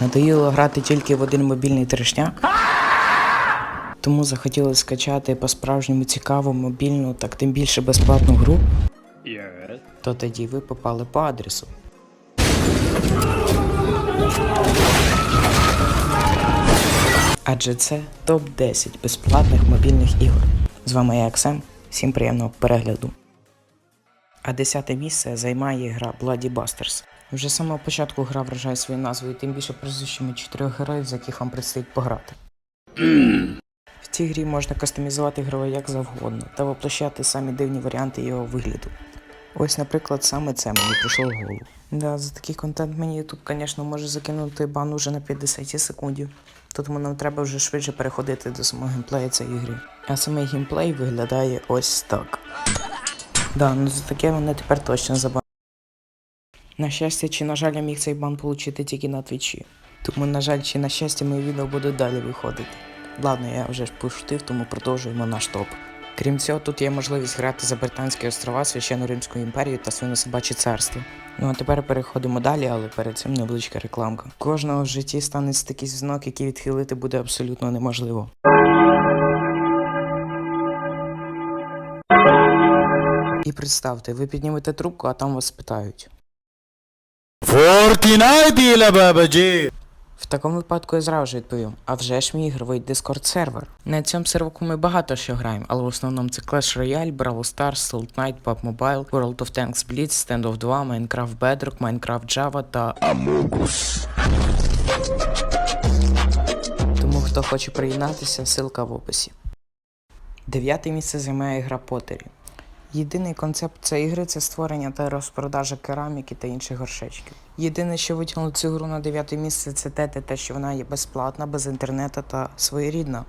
Надоїло грати тільки в один мобільний трешняк. Тому захотіли скачати по-справжньому цікаву мобільну, так тим більше безплатну гру. То тоді ви попали по адресу. Адже це топ-10 безплатних мобільних ігор. З вами я Аксем. Всім приємного перегляду. А десяте місце займає гра Bloody Busters. Вже з самого початку гра вражає своєю назвою, тим більше прізвищами чотирьох героїв, з яких вам предстоїть пограти. В цій грі можна кастомізувати героя як завгодно та воплощати самі дивні варіанти його вигляду. Ось, наприклад, саме це мені прийшло в голову. Да, за такий контент мені YouTube, звісно, може закинути бан уже на 50 секундів. Тому нам треба вже швидше переходити до самого геймплею цієї гри. А самий геймплей виглядає ось так. Да, ну за таке вони тепер точно забанять. На щастя, чи на жаль, я міг цей бан отримати тільки на твічі. Тому, на жаль, чи на щастя, мої відео будуть далі виходити. Ладно, я вже ж пошутив, тому продовжуємо наш топ. Крім цього, тут є можливість грати за Британські острова, Священну Римську імперію та свинособаче царство. Ну а тепер переходимо далі, але перед цим невеличка рекламка. Кожного в житті станеться такий дзвінок, який відхилити буде абсолютно неможливо. І представте, ви піднімете трубку, а там вас питають. Ile babacı? В такому випадку я зразу ж відповім, а вже ж мій ігровий Discord сервер. На цьому серверку ми багато що граємо, але в основному це Clash Royale, Brawl Stars, Salt Knight, PUBG Mobile, World of Tanks Blitz, Standoff 2, Minecraft Bedrock, Minecraft Java та Тому хто хоче приєднатися, ссылка в описі. Дев'яте місце займає гра Потері. Єдиний концепт цієї гри це створення та розпродажа кераміки та інших горшечків. Єдине, що витягнуло цю гру на дев'яте місце, це те, те, що вона є безплатна, без інтернету та своєрідна.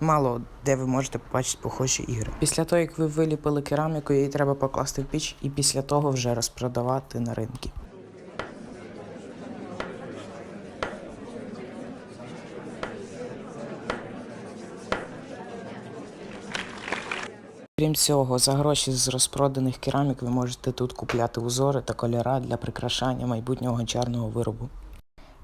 Мало де ви можете побачити похожі ігри. Після того, як ви виліпили кераміку, її треба покласти в піч і після того вже розпродавати на ринки. Крім цього, за гроші з розпроданих керамік ви можете тут купляти узори та кольора для прикрашання майбутнього гончарного виробу.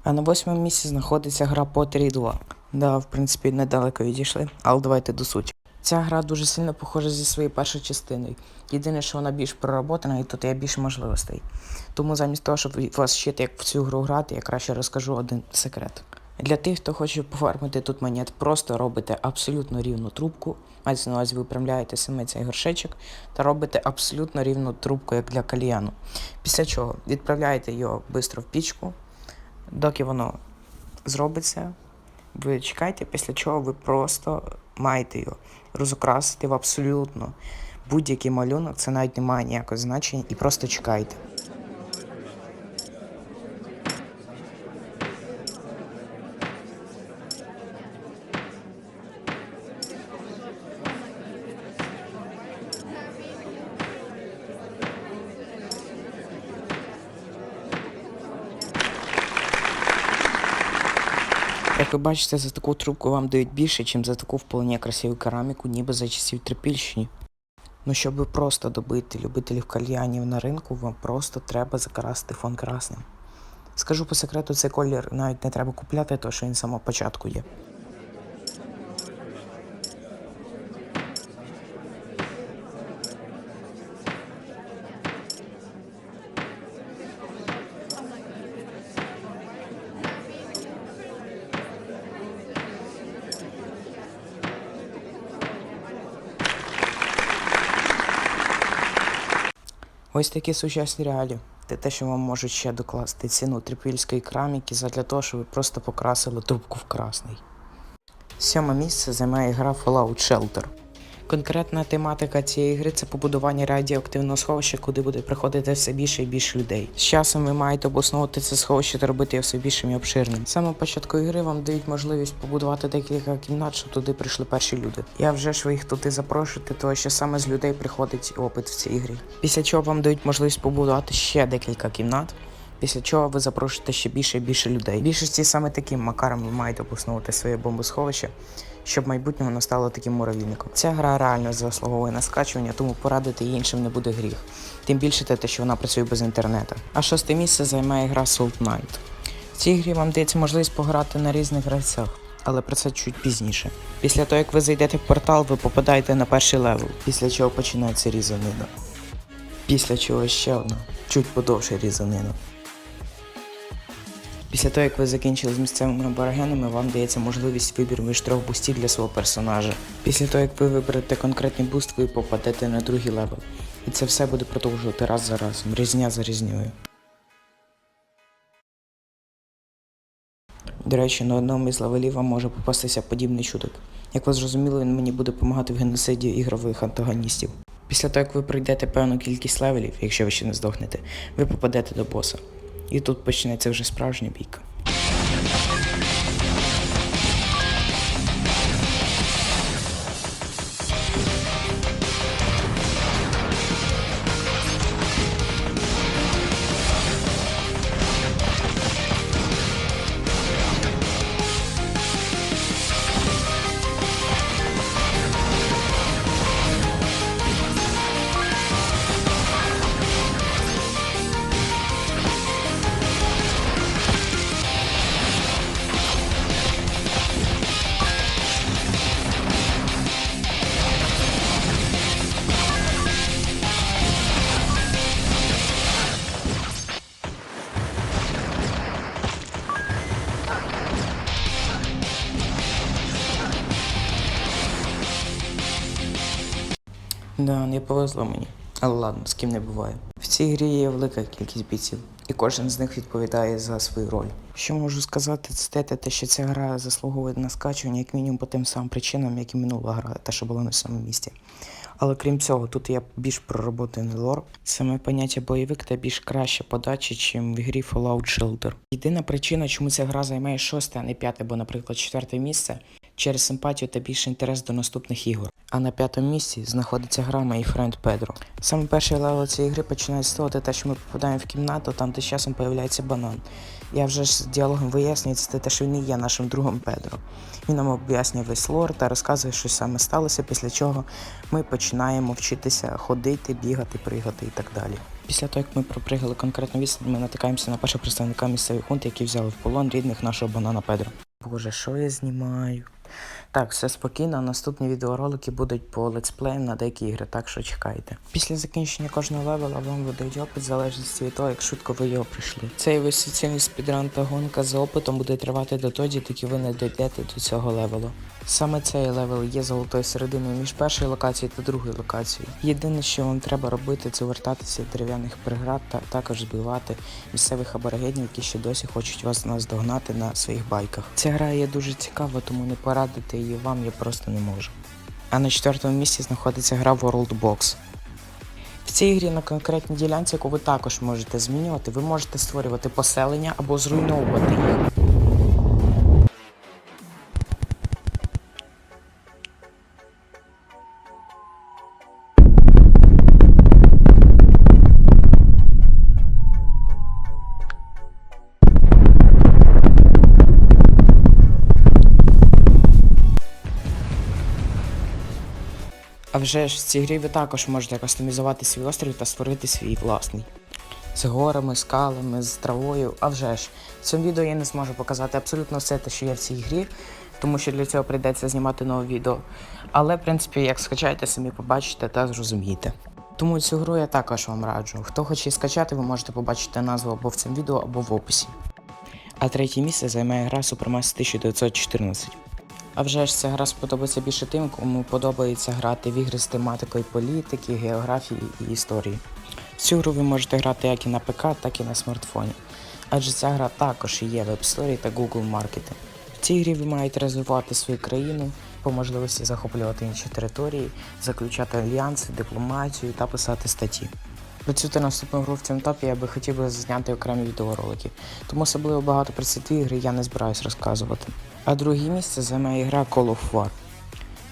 А на восьмому місці знаходиться гра Pottery 2. Да, в принципі, недалеко відійшли, але давайте до суті. Ця гра дуже сильно похожа зі своєю першою частиною. Єдине, що вона більш проработана і тут є більше можливостей. Тому замість того, щоб вас вчити, як в цю гру грати, я краще розкажу один секрет. Для тих, хто хоче пофармити тут монет, просто робите абсолютно рівну трубку. Мається на увазі, ви випрямляєте саме цей горшечок та робите абсолютно рівну трубку, як для кальяну. Після чого відправляєте його швидко в пічку, доки воно зробиться. Ви чекаєте, після чого ви просто маєте його розукрасити в абсолютно будь-який малюнок, це навіть не має ніякого значення, і просто чекайте. Ви бачите, за таку трубку вам дають більше, ніж за таку вполне красиву кераміку, ніби за часів Трипільщини. Ну, щоб просто добити любителів кальянів на ринку, вам просто треба закрасити фон красним. Скажу по секрету, цей колір навіть не треба купляти, тому що він з самого початку є. Ось такі сучасні реалії. Це те, що вам можуть ще докласти ціну трипільської краміки задля того, щоб ви просто покрасили трубку в красний. Сьоме місце займає гра Fallout Shelter. Конкретна тематика цієї гри це побудування радіоактивного сховища, куди буде приходити все більше і більше людей. З часом ви маєте обосновувати це сховище та робити його все більшим і обширним. Самого початку ігри вам дають можливість побудувати декілька кімнат, щоб туди прийшли перші люди. Я вже ж ви їх туди запрошувати, тому що саме з людей приходить опит в цій ігрі. Після чого вам дають можливість побудувати ще декілька кімнат. Після чого ви запрошуєте ще більше і більше людей. Більшості саме таким макаром ви маєте обосновувати своє бомбосховище, щоб майбутнього не стало таким муравільником. Ця гра реально заслуговує на скачування, тому порадити її іншим не буде гріх. Тим більше те, що вона працює без інтернету. А шосте місце займає гра Salt Knight. цій грі вам дається можливість пограти на різних гравцях, але про це чуть пізніше. Після того, як ви зайдете в портал, ви попадаєте на перший левел, після чого починається різанина. Після чого ще одна, чуть подовше різанина. Після того, як ви закінчили з місцевими аборигенами, вам дається можливість вибір між трьох бустів для свого персонажа. Після того, як ви виберете конкретний буст, ви попадете на другий левел. І це все буде продовжувати раз за разом, різня за різньою. До речі, на одному із левелів вам може попастися подібний чудик. Як ви зрозуміли, він мені буде допомагати в геноциді ігрових антагоністів. Після того, як ви пройдете певну кількість левелів, якщо ви ще не здохнете, ви попадете до боса. І тут почнеться вже справжня бійка. Да, не повезло мені. Але ладно, з ким не буває. В цій грі є велика кількість бійців, і кожен з них відповідає за свою роль. Що можу сказати, це те, те, що ця гра заслуговує на скачування, як мінімум по тим самим причинам, як і минула гра, та що була на самому місці. Але крім цього, тут є більш пророботаний лор, саме поняття бойовик та більш краща подача, чим в грі Fallout Shelter. Єдина причина, чому ця гра займає шосте, а не п'яте, або, наприклад, четверте місце, через симпатію та більший інтерес до наступних ігор. А на п'ятому місці знаходиться гра My Friend Pedro. Саме перший левел цієї гри починає з того, те, що ми попадаємо в кімнату, там де часом появляється банан. Я вже ж з діалогом вияснюється те, що він і є нашим другом Педро. Він нам об'яснює весь лор та розказує, що саме сталося, після чого ми починаємо вчитися ходити, бігати, пригати і так далі. Після того, як ми пропригали конкретну відстань, ми натикаємося на першого представника місцевої хунти, які взяли в полон рідних нашого банана Педро. Боже, що я знімаю? Так, все спокійно. Наступні відеоролики будуть по летсплеям на деякі ігри, так що чекайте. Після закінчення кожного левела вам видають опит в залежності від того, як швидко ви його пройшли. Цей висоцінний спідран та гонка за опитом буде тривати дотоді, доки ви не дійдете до цього левелу. Саме цей левел є золотою серединою між першою локацією та другою локацією. Єдине, що вам треба робити, це вертатися до дерев'яних преград та також збивати місцевих аборигенів, які ще досі хочуть вас наздогнати на своїх байках. Ця гра є дуже цікава, тому не порадити її вам я просто не можу. А на четвертому місці знаходиться гра World Box. В цій грі на конкретній ділянці, яку ви також можете змінювати, ви можете створювати поселення або зруйновувати їх. Вже ж в цій грі ви також можете кастомізувати свій острів та створити свій власний. З горами, скалами, з травою. А вже ж, в цьому відео я не зможу показати абсолютно все те, що є в цій грі, тому що для цього прийдеться знімати нове відео. Але, в принципі, як скачаєте, самі побачите та зрозумієте. Тому цю гру я також вам раджу. Хто хоче скачати, ви можете побачити назву або в цьому відео, або в описі. А третє місце займає гра Supremacy 1914. А вже ж ця гра сподобається більше тим, кому подобається грати в ігри з тематикою політики, географії і історії. Цю гру ви можете грати як і на ПК, так і на смартфоні. Адже ця гра також є в App Store та Google Market. В цій грі ви маєте розвивати свою країну, по можливості захоплювати інші території, заключати альянси, дипломатію та писати статті. Про цю та наступну гру в цьому топі я би хотів би зняти окремі відеоролики, тому особливо багато про ці дві ігри я не збираюсь розказувати. А друге місце займає гра Call of War.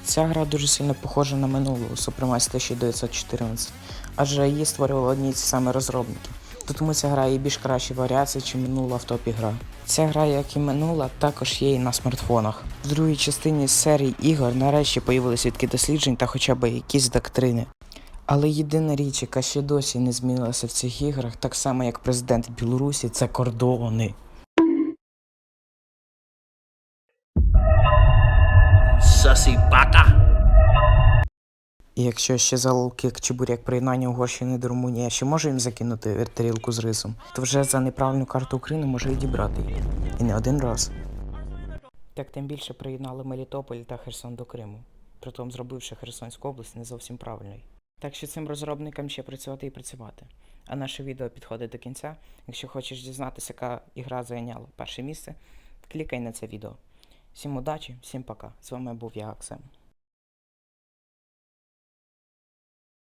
Ця гра дуже сильно похожа на минулу Supremacy 1914, адже її створювали одні ці самі розробники. То Тому ця гра є більш кращі варіації, чи минула в топі гра. Ця гра, як і минула, також є і на смартфонах. В другій частині серії ігор нарешті появилися свідки досліджень та хоча б якісь доктрини. Але єдина річ, яка ще досі не змінилася в цих іграх, так само як президент Білорусі, це кордони. Сасібата. І якщо ще залки, як чебуряк приєднання Угорщини до Румунії, ще може їм закинути тарілку з рисом, то вже за неправильну карту України може відібрати її. І не один раз. Так тим більше приєднали Мелітополь та Херсон до Криму, притом зробивши Херсонську область не зовсім правильною. Так що цим розробникам ще працювати і працювати. А наше відео підходить до кінця. Якщо хочеш дізнатися, яка ігра зайняла перше місце, клікай на це відео. Всім удачі, всім пока. З вами був я, Аксем.